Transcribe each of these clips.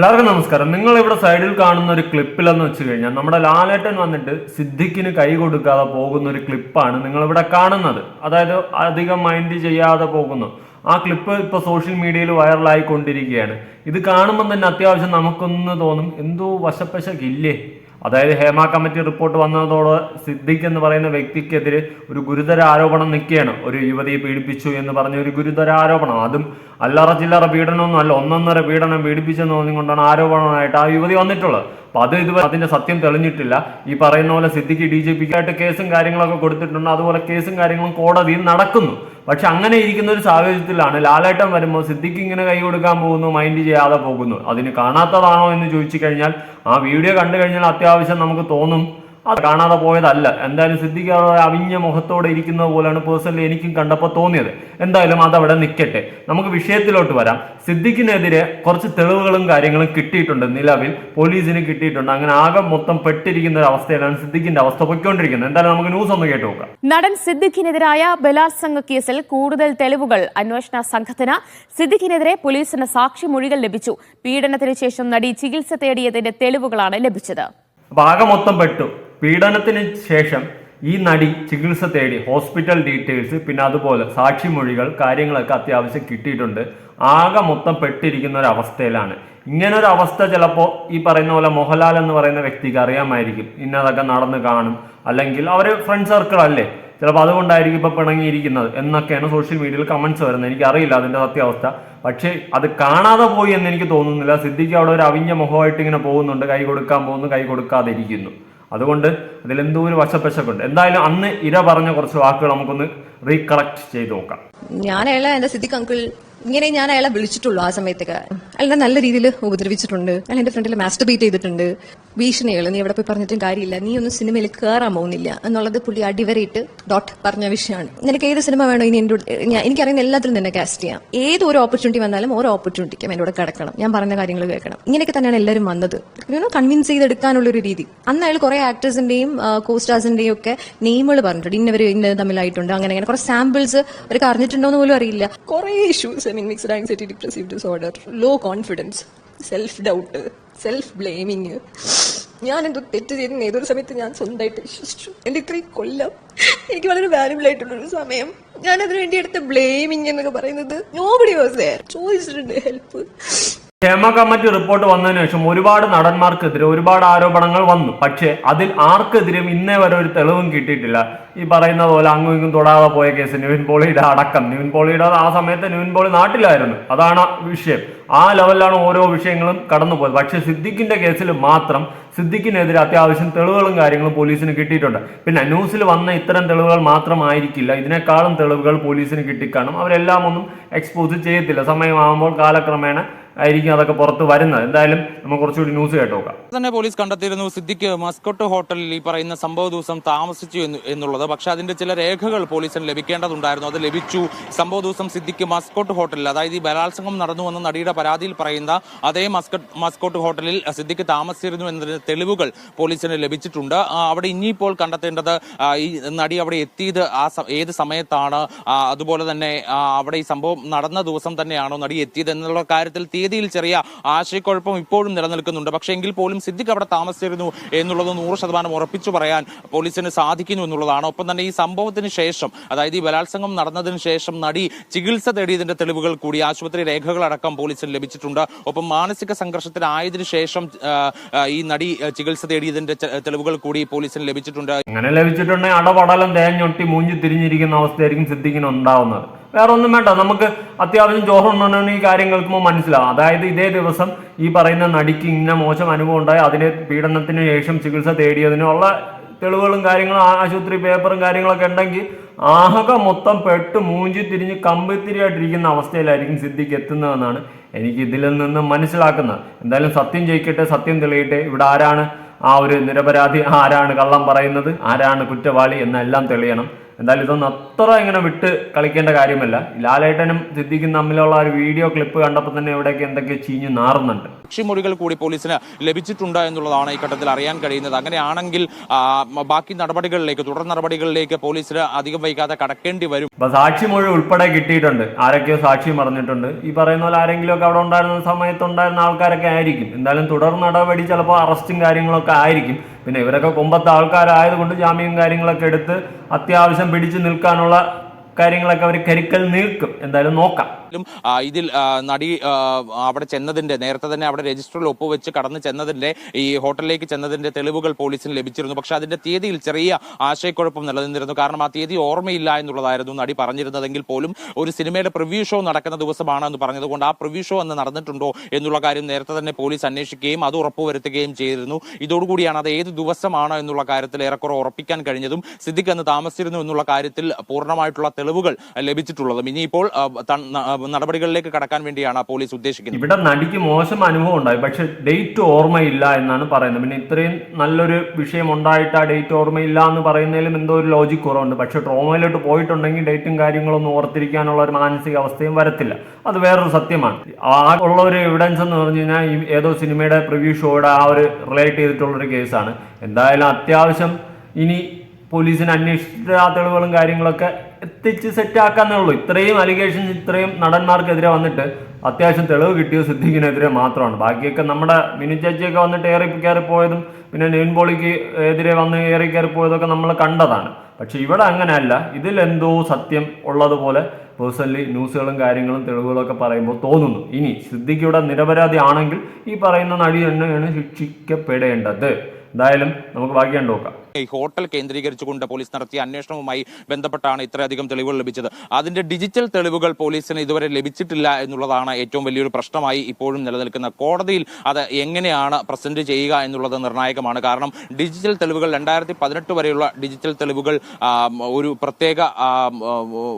എല്ലാവർക്കും നമസ്കാരം. നിങ്ങൾ ഇവിടെ സൈഡിൽ കാണുന്ന ഒരു ക്ലിപ്പിലെന്ന് വെച്ച് കഴിഞ്ഞാൽ നമ്മുടെ ലാലേട്ടൻ വന്നിട്ട് സിദ്ദിഖിന് കൈ കൊടുക്കാതെ പോകുന്ന ഒരു ക്ലിപ്പാണ് നിങ്ങൾ ഇവിടെ കാണുന്നത്. അതായത് അധികം മൈൻഡ് ചെയ്യാതെ പോകുന്നു. ആ ക്ലിപ്പ് ഇപ്പൊ സോഷ്യൽ മീഡിയയിൽ വൈറലായി കൊണ്ടിരിക്കുകയാണ് ഇത് കാണുമ്പോൾ തന്നെ അത്യാവശ്യം നമുക്കൊന്ന് തോന്നും എന്തോ വശപ്പശക്കില്ലേ അതായത് ഹേമ കമ്മിറ്റി റിപ്പോർട്ട് വന്നതോട് സിദ്ദിഖ് എന്ന് പറയുന്ന വ്യക്തിക്കെതിരെ ഒരു ഗുരുതര ആരോപണം നിൽക്കുകയാണ്. ഒരു യുവതിയെ പീഡിപ്പിച്ചു എന്ന് പറഞ്ഞ ഒരു ഗുരുതര ആരോപണം. അതും അല്ലറ ചില്ലറ പീഡനമൊന്നും അല്ല ഒന്നൊന്നര പീഡനം പീഡിപ്പിച്ചെന്ന് തോന്നിക്കൊണ്ടാണ് ആരോപണമായിട്ട് ആ യുവതി വന്നിട്ടുള്ളത്. അപ്പൊ അത് ഇതുവരെ അതിന്റെ സത്യം തെളിഞ്ഞിട്ടില്ല. ഈ പറയുന്ന പോലെ സിദ്ദിഖ് ഡി ജെ പിക്കായിട്ട് കേസും കാര്യങ്ങളൊക്കെ കൊടുത്തിട്ടുണ്ട്. അതുപോലെ കേസും കാര്യങ്ങളും കോടതിയിൽ നടക്കുന്നു. പക്ഷെ അങ്ങനെ ഇരിക്കുന്ന ഒരു സാഹചര്യത്തിലാണ് ലാലേട്ടൻ വരുമ്പോൾ സിദ്ദിഖ് ഇങ്ങനെ കൈ കൊടുക്കാൻ പോകുന്നു മൈൻഡ് ചെയ്യാതെ പോകുന്നു. അതിന് കാണാത്തതാണോ എന്ന് ചോദിച്ചു കഴിഞ്ഞാൽ ആ വീഡിയോ കണ്ടു കഴിഞ്ഞാൽ അത്യാവശ്യം നമുക്ക് തോന്നും. അത് കാണാതെ പോയതല്ല. എന്തായാലും സിദ്ധിക്കാതെ അവിഞ്ഞ മുഖത്തോടെ ഇരിക്കുന്നത് പോലെയാണ് പേഴ്സണലി എനിക്കും കണ്ടപ്പോൾ തോന്നിയത്. എന്തായാലും അതവിടെ നിൽക്കട്ടെ നമുക്ക് വിഷയത്തിലോട്ട് വരാം. സിദ്ദിഖിനെതിരെ കുറച്ച് തെളിവുകളും കാര്യങ്ങളും കിട്ടിയിട്ടുണ്ട് നിലവിൽ. പോലീസിന് കിട്ടിയിട്ടുണ്ട്. അങ്ങനെ ആകെ മൊത്തം പെട്ടിരിക്കുന്ന ഒരു അവസ്ഥയിലാണ് സിദ്ദിഖിന്റെ അവസ്ഥ പൊയ്ക്കൊണ്ടിരിക്കുന്നത്. എന്തായാലും നമുക്ക് ന്യൂസ് ഒന്ന് കേട്ടു നോക്കാം. നടൻ സിദ്ദിഖിനെതിരായ ബലാത്സംഗ കേസിൽ കൂടുതൽ തെളിവുകൾ. അന്വേഷണ സംഘത്തിന് സിദ്ദിഖിനെതിരെ പോലീസിന് സാക്ഷിമൊഴികൾ ലഭിച്ചു. പീഡനത്തിന് ശേഷം നടി ചികിത്സ തേടിയതിന്റെ തെളിവുകളാണ് ലഭിച്ചത്. അപ്പൊ ആകെ മൊത്തം പെട്ടു. പീഡനത്തിന് ശേഷം ഈ നടി ചികിത്സ തേടി ഹോസ്പിറ്റൽ ഡീറ്റെയിൽസ് പിന്നെ അതുപോലെ സാക്ഷിമൊഴികൾ കാര്യങ്ങളൊക്കെ അത്യാവശ്യം കിട്ടിയിട്ടുണ്ട്. ആകെ മൊത്തം പെട്ടിരിക്കുന്ന ഒരു അവസ്ഥയിലാണ്. ഇങ്ങനെ ഒരു അവസ്ഥ ചിലപ്പോൾ ഈ പറയുന്ന പോലെ മോഹൻലാൽ എന്ന് പറയുന്ന വ്യക്തിക്ക് അറിയാമായിരിക്കും. ഇന്നതൊക്കെ നടന്ന് കാണും. അല്ലെങ്കിൽ അവർ ഫ്രണ്ട് സർക്കിൾ അല്ലേ? ചിലപ്പോൾ അതുകൊണ്ടായിരിക്കും ഇപ്പോൾ പിണങ്ങിയിരിക്കുന്നത് എന്നൊക്കെയാണ് സോഷ്യൽ മീഡിയയിൽ കമൻസ് വരുന്നത്. എനിക്കറിയില്ല അതിന്റെ സത്യാവസ്ഥ. പക്ഷേ അത് കാണാതെ പോയി എന്ന് എനിക്ക് തോന്നുന്നില്ല. സിദ്ധിക്ക് അവിടെ ഒരു അവിഞ്ഞ മുഖമായിട്ട് ഇങ്ങനെ പോകുന്നുണ്ട്. കൈ കൊടുക്കാൻ പോകുന്നു കൈ കൊടുക്കാതെ ഇരിക്കുന്നു അതുകൊണ്ട് അതിലെന്തോ ഒരു വശപ്പശക്കുണ്ട് എന്തായാലും അന്ന് ഇര പറഞ്ഞ കുറച്ച് വാക്കുകൾ നമുക്കൊന്ന് റീകളക്ട് ചെയ്ത് നോക്കാം. ഞാൻ അയാളെ എന്റെ സിദ്ദിഖ് അങ്കിൾ ഇങ്ങനെ ഞാൻ അയാളെ വിളിച്ചിട്ടുള്ളൂ ആ സമയത്തൊക്കെ. അയാളെ നല്ല രീതിയിൽ ഉപദ്രവിച്ചിട്ടുണ്ട്. അയാൾ എന്റെ ഫ്രണ്ടിൽ മാസ്റ്റർബേറ്റ് ചെയ്തിട്ടുണ്ട്. ഭീഷണികൾ നീ എവിടെ പോയി പറഞ്ഞിട്ടും കാര്യമില്ല. നീ ഒന്നും സിനിമയിൽ കയറാൻ പോകുന്നില്ല. എന്നുള്ളത് പുള്ളി അടിവരയിട്ട് ഡോട്ട് പറഞ്ഞ വിഷയമാണ്. നിനക്ക് ഏത് സിനിമ വേണോ ഇനി ഞാൻ എനിക്കറിയുന്ന എല്ലാത്തിലും തന്നെ കാസ്റ്റ് ചെയ്യാം. ഏത് ഒരു ഓപ്പർച്യൂണിറ്റി വന്നാലും ഓരോ ഓപ്പർച്യൂണിറ്റിക്കും എന്നോട് കിടക്കണം. ഞാൻ പറഞ്ഞ കാര്യങ്ങൾ കേൾക്കണം. ഇങ്ങനെയൊക്കെ തന്നെയാണ് എല്ലാവരും വന്നത്. കൺവിൻസ് ചെയ്തെടുക്കാനുള്ള ഒരു രീതി. അന്ന് അയാൾ കുറെ ആക്ടേഴ്സിന്റെയും കോ സ്റ്റാർസിന്റെയും ഒക്കെ നെയിമുകൾ പറഞ്ഞിട്ടുണ്ട്. ഇന്നവർ ഇന്ന് തമ്മിലായിട്ടുണ്ട് അങ്ങനെ അങ്ങനെ. കുറെ സാമ്പിൾസ് അവർ അറിഞ്ഞിട്ടുണ്ടോ എന്ന് പോലും അറിയില്ല. കുറെ issues I mean mixed anxiety depressive disorder low confidence self doubt self blaming ഞാൻ എന്തോ തെറ്റ് ചെയ്തെന്ന് ഏതൊരു സമയത്ത് ഞാൻ സ്വന്തമായിട്ട് വിശ്വസിച്ചു. എന്റെ ഇത്രയും കൊല്ലം എനിക്ക് വളരെ വാല്യുബിൾ ആയിട്ടുള്ളൊരു സമയം. ഞാൻ അതിനുവേണ്ടി എടുത്ത ബ്ലെയിമിങ് എന്നൊക്കെ പറയുന്നത് നോബഡി വാസ് ദയർ ചോദിച്ചിട്ടുണ്ട് ഹെൽപ്പ് ഹേമ കമ്മിറ്റി റിപ്പോർട്ട് വന്നതിന് ശേഷം ഒരുപാട് നടന്മാർക്കെതിരെ ഒരുപാട് ആരോപണങ്ങൾ വന്നു. പക്ഷേ അതിൽ ആർക്കെതിരെയും ഇന്നേ വരെ ഒരു തെളിവും കിട്ടിയിട്ടില്ല. ഈ പറയുന്ന പോലെ അങ്ങും ഇങ്ങും തൊടാതെ പോയ കേസ് നിവിൻ പോളിയുടെ അടക്കം. നിവിൻ പോളിയുടെ ആ സമയത്ത് നിവിൻ പോളി നാട്ടിലായിരുന്നു. അതാണ് വിഷയം. ആ ലെവലിലാണ് ഓരോ വിഷയങ്ങളും കടന്നുപോയത്. പക്ഷേ സിദ്ദിഖിന്റെ കേസിൽ മാത്രം സിദ്ദിഖിനെതിരെ അത്യാവശ്യം തെളിവുകളും കാര്യങ്ങളും പോലീസിന് കിട്ടിയിട്ടുണ്ട്. പിന്നെ ന്യൂസിൽ വന്ന ഇത്തരം തെളിവുകൾ മാത്രമായിരിക്കില്ല. ഇതിനേക്കാളും തെളിവുകൾ പോലീസിന് കിട്ടിക്കാണും. അവരെല്ലാം ഒന്നും എക്സ്പോസ് ചെയ്യത്തില്ല. സമയമാകുമ്പോൾ കാലക്രമേണ ആയിരിക്കും അതൊക്കെ പുറത്ത് വരുന്നത്. എന്തായാലും നമ്മൾ കുറച്ചുകൂടി ന്യൂസ് കേട്ടോക്കാം തന്നെ പോലീസ് കണ്ടെത്തിയിരുന്നു സിദ്ദിഖ് മസ്കോട്ട് ഹോട്ടലിൽ ഈ പറയുന്ന സംഭവ ദിവസം താമസിച്ചു എന്നുള്ളത്. പക്ഷെ അതിന്റെ ചില രേഖകൾ പോലീസിന് ലഭിക്കേണ്ടതുണ്ടായിരുന്നു. അത് ലഭിച്ചു. സംഭവ ദിവസം സിദ്ദിഖ് മസ്കോട്ട് ഹോട്ടലിൽ അതായത് ഈ ബലാത്സംഗം നടന്നുവെന്ന നടിയുടെ പരാതിയിൽ പറയുന്ന അതേ മസ്കട്ട് മസ്കോട്ട് ഹോട്ടലിൽ സിദ്ദിഖ് താമസിച്ചിരുന്നു എന്നതിന് തെളിവുകൾ പോലീസിന് ലഭിച്ചിട്ടുണ്ട്. അവിടെ ഇനിയിപ്പോൾ കണ്ടെത്തേണ്ടത് ഈ നടി അവിടെ എത്തിയത് ആ ഏത് സമയത്താണ്? അതുപോലെ തന്നെ അവിടെ ഈ സംഭവം നടന്ന ദിവസം തന്നെയാണോ നടി എത്തിയത് എന്നുള്ള കാര്യത്തിൽ തീയതിയിൽ ചെറിയ ആശയക്കുഴപ്പം ഇപ്പോഴും നിലനിൽക്കുന്നുണ്ട്. പക്ഷേ എങ്കിൽ പോലും സിദ്ദിഖ് അവിടെ താമസിച്ചിരുന്നു എന്നുള്ളത് നൂറ് ശതമാനം ഉറപ്പിച്ചു പറയാൻ പോലീസിന് സാധിക്കുന്നു എന്നുള്ളതാണ്. ഒപ്പം തന്നെ ഈ സംഭവത്തിന് ശേഷം അതായത് ഈ ബലാത്സംഗം നടന്നതിന് ശേഷം നടി ചികിത്സ തേടിയതിന്റെ തെളിവുകൾ കൂടി ആശുപത്രി രേഖകളടക്കം പോലീസിന് ലഭിച്ചിട്ടുണ്ട്. ഒപ്പം മാനസിക സംഘർഷത്തിനായതിനു ശേഷം ഈ നടി ചികിത്സ തേടിയതിന്റെ തെളിവുകൾ കൂടി പോലീസിന് ലഭിച്ചിട്ടുണ്ട്. അങ്ങനെ ലഭിച്ചിട്ടുണ്ടെങ്കിൽ അടപടലം തേഞ്ഞൊട്ടി മൂഞ്ചി തിരിഞ്ഞിരിക്കുന്ന അവസ്ഥയായിരിക്കും സിദ്ദിഖിന് ഉണ്ടാവുന്നത്. വേറെ ഒന്നും വേണ്ട. നമുക്ക് അത്യാവശ്യം ജോഹുണ്ടെന്ന് ഈ കാര്യം മനസ്സിലാവും. അതായത് ഇതേ ദിവസം ഈ പറയുന്ന നടിക്ക് ഇന്ന മോശം അനുഭവം ഉണ്ടായി. അതിന് പീഡനത്തിന് ശേഷം ചികിത്സ തേടിയതിനുള്ള തെളിവുകളും കാര്യങ്ങളും ആശുപത്രി പേപ്പറും കാര്യങ്ങളൊക്കെ ഉണ്ടെങ്കിൽ ആകെ മൊത്തം പെട്ട് മൂഞ്ചി തിരിഞ്ഞ് കമ്പിത്തിരിയായിട്ടിരിക്കുന്ന അവസ്ഥയിലായിരിക്കും സിദ്ധിക്ക് എത്തുന്നതെന്നാണ് എനിക്ക് ഇതിൽ നിന്ന് മനസ്സിലാക്കുന്നത്. എന്തായാലും സത്യം ജയിക്കട്ടെ സത്യം തെളിയട്ടെ. ഇവിടെ ആരാണ് ആ ഒരു നിരപരാധി? ആരാണ് കള്ളം പറയുന്നത്? ആരാണ് കുറ്റവാളി? എന്നെല്ലാം തെളിയണം. എന്തായാലും ഇതൊന്നും അത്ര ഇങ്ങനെ വിട്ട് കളിക്കേണ്ട കാര്യമല്ല. ലാലേട്ടനും സിദ്ദിഖും തമ്മിലുള്ള ഒരു വീഡിയോ ക്ലിപ്പ് കണ്ടപ്പോൾ തന്നെ ഇവിടേക്ക് എന്തൊക്കെ ചീഞ്ഞു നാറുന്നുണ്ട്. സാക്ഷിമൊഴികൾ കൂടി പോലീസിന് ലഭിച്ചിട്ടുണ്ട് എന്നുള്ളതാണ് ഈ ഘട്ടത്തിൽ അറിയാൻ കഴിയുന്നത്. അങ്ങനെയാണെങ്കിൽ ബാക്കി നടപടികളിലേക്ക് തുടർ നടപടികളിലേക്ക് പോലീസിന് അധികം വൈകാതെ കടക്കേണ്ടി വരും. സാക്ഷിമൊഴി ഉൾപ്പെടെ കിട്ടിയിട്ടുണ്ട്. ആരൊക്കെയോ സാക്ഷി പറഞ്ഞിട്ടുണ്ട് ഈ പറയുന്ന പോലെ ആരെങ്കിലും ഒക്കെ അവിടെ ഉണ്ടായിരുന്ന സമയത്ത് ഉണ്ടായിരുന്ന ആൾക്കാരൊക്കെ ആയിരിക്കും. എന്തായാലും തുടർ നടപടി ചിലപ്പോൾ അറസ്റ്റും കാര്യങ്ങളൊക്കെ ആയിരിക്കും. പിന്നെ ഇവരൊക്കെ കൊമ്പത്തെ ആൾക്കാരായതുകൊണ്ട് ജാമ്യം കാര്യങ്ങളൊക്കെ എടുത്ത് അത്യാവശ്യം പിടിച്ചു നിൽക്കാനുള്ള കാര്യങ്ങളൊക്കെ അവർ കരുക്കൽ നീക്കും എന്തായാലും നോക്കാം ും, ഇതിൽ നടി അവിടെ ചെന്നതിന്റെ നേരത്തെ തന്നെ അവിടെ രജിസ്റ്ററിൽ ഒപ്പുവെച്ച് കടന്നു ചെന്നതിന്റെ ഈ ഹോട്ടലിലേക്ക് ചെന്നതിന്റെ തെളിവുകൾ പോലീസിന് ലഭിച്ചിരുന്നു. പക്ഷെ അതിന്റെ തീയതിയിൽ ചെറിയ ആശയക്കുഴപ്പം നിലനിന്നിരുന്നു. കാരണം ആ തീയതി ഓർമ്മയില്ല എന്നുള്ളതായിരുന്നു നടി പറഞ്ഞിരുന്നതെങ്കിൽ പോലും ഒരു സിനിമയുടെ പ്രിവ്യൂ ഷോ നടക്കുന്ന ദിവസമാണ് എന്ന് പറഞ്ഞതുകൊണ്ട് ആ പ്രിവ്യൂ ഷോ അന്ന് നടന്നിട്ടുണ്ടോ എന്നുള്ള കാര്യം നേരത്തെ തന്നെ പോലീസ് അന്വേഷിക്കുകയും അത് ഉറപ്പുവരുത്തുകയും ചെയ്തിരുന്നു. ഇതോടുകൂടിയാണ് അത് ഏത് ദിവസമാണ് എന്നുള്ള കാര്യത്തിൽ ഏറെക്കുറെ ഉറപ്പിക്കാൻ കഴിഞ്ഞതും സിദ്ദിഖ് അന്ന് താമസിച്ചിരുന്നു എന്നുള്ള കാര്യത്തിൽ പൂർണമായിട്ടുള്ള തെളിവുകൾ ലഭിച്ചിട്ടുള്ളതും. ഇനിയിപ്പോൾ നടപടികളിലേക്ക് കടക്കാൻ വേണ്ടിയാണ് പോലീസ് ഉദ്ദേശിക്കുന്നത്. ഇവിടെ നടിക്ക് മോശം അനുഭവം ഉണ്ടായി. പക്ഷെ ഡേറ്റ് ഓർമ്മയില്ല എന്നാണ് പറയുന്നത്. പിന്നെ ഇത്രയും നല്ലൊരു വിഷയം ഉണ്ടായിട്ട് ആ ഡേറ്റ് ഓർമ്മയില്ല എന്ന് പറയുന്നതിലും എന്തോ ഒരു ലോജിക് കുറവുണ്ട്. പക്ഷെ ട്രോമയിലോട്ട് പോയിട്ടുണ്ടെങ്കിൽ ഡേറ്റും കാര്യങ്ങളൊന്നും ഓർത്തിരിക്കാനുള്ള ഒരു മാനസിക അവസ്ഥയും വരത്തില്ല. അത് വേറൊരു സത്യമാണ്. ആ ഉള്ള ഒരു എവിഡൻസ് എന്ന് പറഞ്ഞു കഴിഞ്ഞാൽ ഈ ഏതോ സിനിമയുടെ പ്രിവ്യൂ ഷോയുടെ ആ ഒരു റിലേറ്റ് ചെയ്തിട്ടുള്ളൊരു കേസാണ്. എന്തായാലും അത്യാവശ്യം ഇനി പോലീസിന് അന്വേഷിച്ചിട്ട് ആ തെളിവുകളും കാര്യങ്ങളൊക്കെ എത്തിച്ച് സെറ്റാക്കാന്നേ ഉള്ളൂ. ഇത്രയും അലിഗേഷൻ ഇത്രയും നടന്മാർക്കെതിരെ വന്നിട്ട് അത്യാവശ്യം തെളിവ് കിട്ടിയ സിദ്ദിഖിനെതിരെ മാത്രമാണ്. ബാക്കിയൊക്കെ നമ്മുടെ മിനി ചേച്ചിയൊക്കെ വന്നിട്ട് ഏറി കയറി പോയതും പിന്നെ നെയിൻ പോളിക്ക് എതിരെ വന്ന് ഏറി കയറി പോയതൊക്കെ നമ്മൾ കണ്ടതാണ്. പക്ഷെ ഇവിടെ അങ്ങനെയല്ല. ഇതിൽ എന്തോ സത്യം ഉള്ളതുപോലെ പേഴ്സണലി ന്യൂസുകളും കാര്യങ്ങളും തെളിവുകളൊക്കെ പറയുമ്പോൾ തോന്നുന്നു. ഇനി സിദ്ദിഖ് നിരപരാധി ആണെങ്കിൽ ഈ പറയുന്ന നടി തന്നെയാണ് ശിക്ഷിക്കപ്പെടേണ്ടത്. എന്തായാലും നമുക്ക് ബാക്കി കണ്ടു നോക്കാം ഈ ഹോട്ടൽ കേന്ദ്രീകരിച്ചുകൊണ്ട് പോലീസ് നടത്തിയ അന്വേഷണവുമായി ബന്ധപ്പെട്ടാണ് ഇത്രയധികം തെളിവുകൾ ലഭിച്ചത്. അതിന്റെ ഡിജിറ്റൽ തെളിവുകൾ പോലീസിന് ഇതുവരെ ലഭിച്ചിട്ടില്ല എന്നുള്ളതാണ് ഏറ്റവും വലിയൊരു പ്രശ്നമായി ഇപ്പോഴും നിലനിൽക്കുന്ന കോടതിയിൽ അത് എങ്ങനെയാണ് പ്രസന്റ് ചെയ്യുക എന്നുള്ളത് നിർണായകമാണ്. കാരണം ഡിജിറ്റൽ തെളിവുകൾ രണ്ടായിരത്തി പതിനെട്ട് വരെയുള്ള ഡിജിറ്റൽ തെളിവുകൾ ഒരു പ്രത്യേക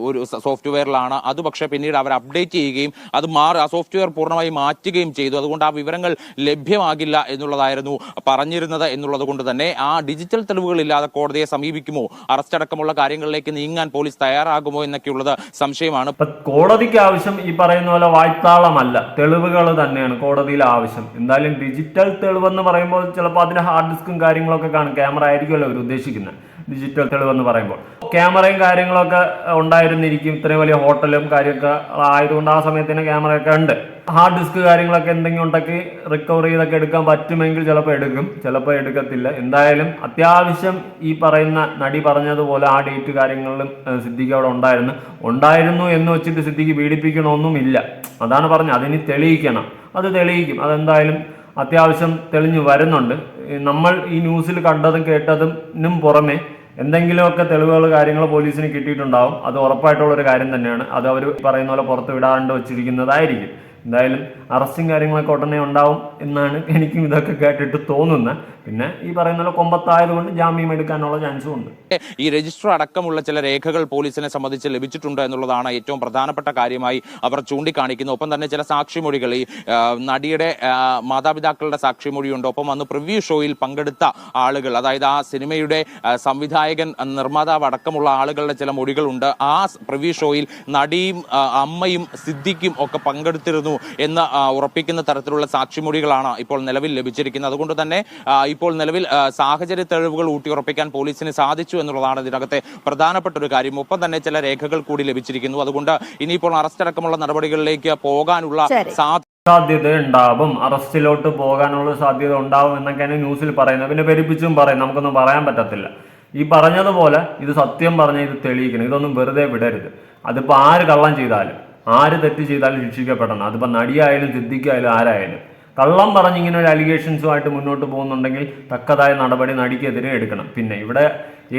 ഒരു സോഫ്റ്റ്വെയറിലാണ്. അത് പക്ഷേ പിന്നീട് അവർ അപ്ഡേറ്റ് ചെയ്യുകയും അത് മാറി ആ സോഫ്റ്റ്വെയർ പൂർണമായി മാറ്റുകയും ചെയ്തു. അതുകൊണ്ട് ആ വിവരങ്ങൾ ലഭ്യമാകില്ല എന്നുള്ളതായിരുന്നു പറഞ്ഞിരുന്നത് എന്നുള്ളത് കൊണ്ട് തന്നെ ആ ഡിജിറ്റൽ തെളിവുകൾ ഇല്ലാതെ കോടതിയെ സമീപിക്കുമോ? അറസ്റ്റ് അടക്കമുള്ള കാര്യങ്ങളിലേക്ക് നീങ്ങാൻ പോലീസ് തയ്യാറാകുമോ എന്നൊക്കെയുള്ളത് സംശയമാണ്. കോടതിക്ക് ആവശ്യം ഈ പറയുന്ന പോലെ വായ്ത്താളമല്ല. തെളിവുകൾ തന്നെയാണ് കോടതിയിൽ ആവശ്യം. എന്തായാലും ഡിജിറ്റൽ തെളിവെന്ന് പറയുമ്പോൾ ചിലപ്പോൾ അതിന് ഹാർഡ് ഡിസ്കും കാര്യങ്ങളൊക്കെ കാണും. ക്യാമറ ആയിരിക്കുമല്ലോ അവർ ഉദ്ദേശിക്കുന്നത്. ഡിജിറ്റൽ തെളിവെന്ന് പറയുമ്പോൾ. ക്യാമറയും കാര്യങ്ങളൊക്കെ ഉണ്ടായിരുന്നിരിക്കും. ഇത്രയും വലിയ ഹോട്ടലും കാര്യമൊക്കെ ആയതുകൊണ്ട് ആ സമയത്തിന് ക്യാമറയൊക്കെ ഉണ്ട്. ഹാർഡ് ഡിസ്ക് കാര്യങ്ങളൊക്കെ എന്തെങ്കിലും ഉണ്ടെങ്കിൽ റിക്കവർ ചെയ്തൊക്കെ എടുക്കാൻ പറ്റുമെങ്കിൽ ചിലപ്പോൾ എടുക്കും. ചിലപ്പോൾ എടുക്കത്തില്ല. എന്തായാലും അത്യാവശ്യം ഈ പറയുന്ന നടി പറഞ്ഞതുപോലെ ആ ഡേറ്റ് കാര്യങ്ങളിലും സിദ്ധിക്ക് അവിടെ ഉണ്ടായിരുന്നു. ഉണ്ടായിരുന്നു എന്ന് വെച്ചിട്ട് സിദ്ദിഖ് പീഡിപ്പിക്കണമൊന്നുമില്ല. അതാണ് പറഞ്ഞത്. അതിന് തെളിയിക്കണം. അത് തെളിയിക്കും. അതെന്തായാലും അത്യാവശ്യം തെളിഞ്ഞു വരുന്നുണ്ട്. നമ്മൾ ഈ ന്യൂസിൽ കണ്ടതും കേട്ടതിനും പുറമെ എന്തെങ്കിലുമൊക്കെ തെളിവുകൾ കാര്യങ്ങൾ പോലീസിന് കിട്ടിയിട്ടുണ്ടാവും. അത് ഉറപ്പായിട്ടുള്ള ഒരു കാര്യം തന്നെയാണ്. അത് അവർ പറയുന്ന പോലെ പുറത്ത് വിടാണ്ട് വെച്ചിരിക്കുന്നതായിരിക്കും. എന്തായാലും അറസ്റ്റും കാര്യങ്ങളൊക്കെ ഉടനെ ഉണ്ടാവും എന്നാണ് എനിക്കും ഇതൊക്കെ കേട്ടിട്ട് തോന്നുന്നത്. പിന്നെ ഈ പറയുന്ന കൊമ്പത്തായതുകൊണ്ട് ജാമ്യം എടുക്കാനുള്ള ചാൻസും ഉണ്ട്. ഈ രജിസ്റ്റർ അടക്കമുള്ള ചില രേഖകൾ പോലീസിനെ സംബന്ധിച്ച് ലഭിച്ചിട്ടുണ്ട് എന്നുള്ളതാണ് ഏറ്റവും പ്രധാനപ്പെട്ട കാര്യമായി അവർ ചൂണ്ടിക്കാണിക്കുന്നത്. ഒപ്പം തന്നെ ചില സാക്ഷിമൊഴികൾ ഈ നടിയുടെ മാതാപിതാക്കളുടെ സാക്ഷിമൊഴിയുണ്ട്. ഒപ്പം അന്ന് പ്രിവ്യൂ ഷോയിൽ പങ്കെടുത്ത ആളുകൾ അതായത് ആ സിനിമയുടെ സംവിധായകൻ നിർമ്മാതാവ് അടക്കമുള്ള ആളുകളുടെ ചില മൊഴികളുണ്ട്. ആ പ്രിവ്യൂ ഷോയിൽ നടിയും അമ്മയും സിദ്ധിക്കും ഒക്കെ പങ്കെടുത്തിരുന്നു എന്ന് ഉറപ്പിക്കുന്ന തരത്തിലുള്ള സാക്ഷിമൊഴികളാണ് ഇപ്പോൾ നിലവിൽ ലഭിച്ചിരിക്കുന്നത്. അതുകൊണ്ട് തന്നെ ഇപ്പോൾ നിലവിൽ സാഹചര്യ തെളിവുകൾ ഊട്ടിയുറപ്പിക്കാൻ പോലീസിന് സാധിച്ചു എന്നുള്ളതാണ് ഇതിനകത്തെ പ്രധാനപ്പെട്ട ഒരു കാര്യം. ഒപ്പം തന്നെ ചില രേഖകൾ കൂടി ലഭിച്ചിരിക്കുന്നു. അതുകൊണ്ട് ഇനിയിപ്പോൾ അറസ്റ്റ് അടക്കമുള്ള നടപടികളിലേക്ക് പോകാനുള്ള സാധ്യത സാധ്യത ഉണ്ടാവും. അറസ്റ്റിലോട്ട് പോകാനുള്ള സാധ്യത ഉണ്ടാവും എന്നൊക്കെയാണ് ന്യൂസിൽ പറയുന്നത്. പിന്നെ പെരുപ്പിച്ചും പറയും. നമുക്കൊന്നും പറയാൻ പറ്റത്തില്ല. ഈ പറഞ്ഞതുപോലെ ഇത് സത്യം പറഞ്ഞ ഇത് തെളിയിക്കണം. ഇതൊന്നും വെറുതെ വിടരുത്. അതിപ്പോൾ ആര് കള്ളം ചെയ്താലും? ആര് തെറ്റ് ചെയ്താലും ശിക്ഷിക്കപ്പെടണം. അതിപ്പോൾ നടിയായാലും സിദ്ധിക്കായാലും ആരായാലും. കള്ളം പറഞ്ഞ് ഇങ്ങനെ ഒരു അലിഗേഷൻസുമായിട്ട് മുന്നോട്ട് പോകുന്നുണ്ടെങ്കിൽ തക്കതായ നടപടി നടിക്കെതിരെ എടുക്കണം. പിന്നെ ഇവിടെ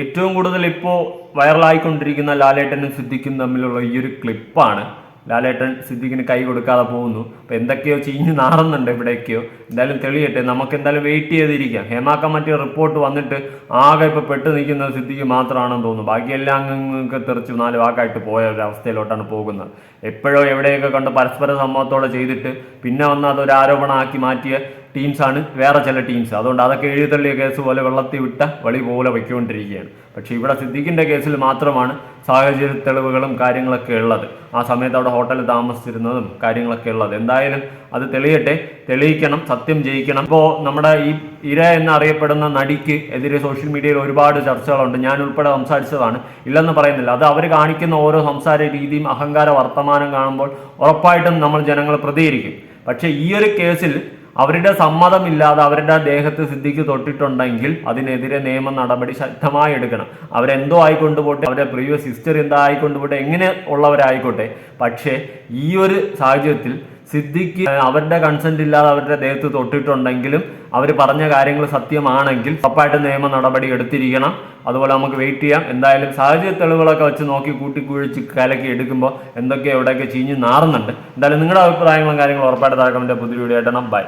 ഏറ്റവും കൂടുതൽ ഇപ്പോൾ വൈറലായിക്കൊണ്ടിരിക്കുന്ന ലാലേട്ടനും സിദ്ദിഖും തമ്മിലുള്ള ഈ ഒരു ക്ലിപ്പാണ് ലാലേട്ടൻ സിദ്ദിഖിന് കൈ കൊടുക്കാതെ പോകുന്നു. അപ്പൊ എന്തൊക്കെയോ ചീഞ്ഞ് നാറുന്നുണ്ട് എവിടെയൊക്കെയോ എന്തായാലും തെളിയട്ടെ നമുക്ക് എന്തായാലും വെയിറ്റ് ചെയ്തിരിക്കാം. ഹേമ കമ്മിറ്റി റിപ്പോർട്ട് വന്നിട്ട് ആകെ ഇപ്പൊ പെട്ട് നിൽക്കുന്നത് സിദ്ദിഖ് മാത്രമാണെന്ന് തോന്നുന്നു. ബാക്കിയെല്ലാം അങ്ങ് തെറിച്ച് നാല് വാക്കായിട്ട് പോയ ഒരു അവസ്ഥയിലോട്ടാണ് പോകുന്നത്. എപ്പോഴോ എവിടെയൊക്കെ കണ്ട് പരസ്പര സംഭവത്തോടെ ചെയ്തിട്ട് പിന്നെ വന്ന് അതൊരു ആരോപണമാക്കി മാറ്റിയ ടീംസാണ് വേറെ ചില ടീംസ് അതുകൊണ്ട് അതൊക്കെ എഴുതിത്തള്ളിയ കേസ് പോലെ വെള്ളത്തിൽ വിട്ട വളി പോലെ വയ്ക്കൊണ്ടിരിക്കുകയാണ്. പക്ഷേ ഇവിടെ സിദ്ദിഖിന്റെ കേസിൽ മാത്രമാണ് സാഹചര്യ തെളിവുകളും കാര്യങ്ങളൊക്കെ ഉള്ളത്. ആ സമയത്ത് അവിടെ ഹോട്ടലിൽ താമസിച്ചിരുന്നതും കാര്യങ്ങളൊക്കെ ഉള്ളത്. എന്തായാലും അത് തെളിയട്ടെ. തെളിയിക്കണം. സത്യം ജയിക്കണം. ഇപ്പോൾ നമ്മുടെ ഈ ഇര എന്നറിയപ്പെടുന്ന നടിക്ക് എതിരെ സോഷ്യൽ മീഡിയയിൽ ഒരുപാട് ചർച്ചകളുണ്ട്. ഞാൻ ഉൾപ്പെടെ സംസാരിച്ചതാണ്. ഇല്ലെന്ന് പറയുന്നില്ല. അത് അവർ കാണിക്കുന്ന ഓരോ സംസാര രീതിയും അഹങ്കാര വർത്തമാനം കാണുമ്പോൾ ഉറപ്പായിട്ടും നമ്മൾ ജനങ്ങൾ പ്രതികരിക്കും. പക്ഷേ ഈ ഒരു കേസിൽ അവരുടെ സമ്മതമില്ലാതെ അവരുടെ ദേഹത്ത് സിദ്ധിക്ക് തൊട്ടിട്ടുണ്ടെങ്കിൽ അതിനെതിരെ നിയമ നടപടി ശക്തമായി എടുക്കണം. അവരെന്തോ ആയിക്കൊണ്ടുപോട്ടെ അവരുടെ പ്രീവിയസ് ഹിസ്റ്ററി എന്താ ആയിക്കൊണ്ടുപോട്ടെ എങ്ങനെ ഉള്ളവരായിക്കോട്ടെ. പക്ഷേ ഈ ഒരു സാഹചര്യത്തിൽ സിദ്ധിക്ക് അവരുടെ കൺസെന്റ് ഇല്ലാതെ അവരുടെ ദേഹത്ത് തൊട്ടിട്ടുണ്ടെങ്കിലും അവർ പറഞ്ഞ കാര്യങ്ങൾ സത്യമാണെങ്കിൽ ഉറപ്പായിട്ട് നിയമ നടപടി എടുത്തിരിക്കണം. അതുപോലെ നമുക്ക് വെയിറ്റ് ചെയ്യാം. എന്തായാലും സാഹചര്യ തെളിവുകളൊക്കെ വെച്ച് നോക്കി കൂട്ടിക്കുഴിച്ച് കലക്കി എടുക്കുമ്പോൾ എന്തൊക്കെ എവിടെയൊക്കെ ചീഞ്ഞ് നാറുന്നുണ്ട്. എന്തായാലും നിങ്ങളുടെ അഭിപ്രായങ്ങളും കാര്യങ്ങളും ഉറപ്പായിട്ട് താഴെ കമന്റ് പുതിയ വീഡിയോ ആയിട്ടാണ് ബൈ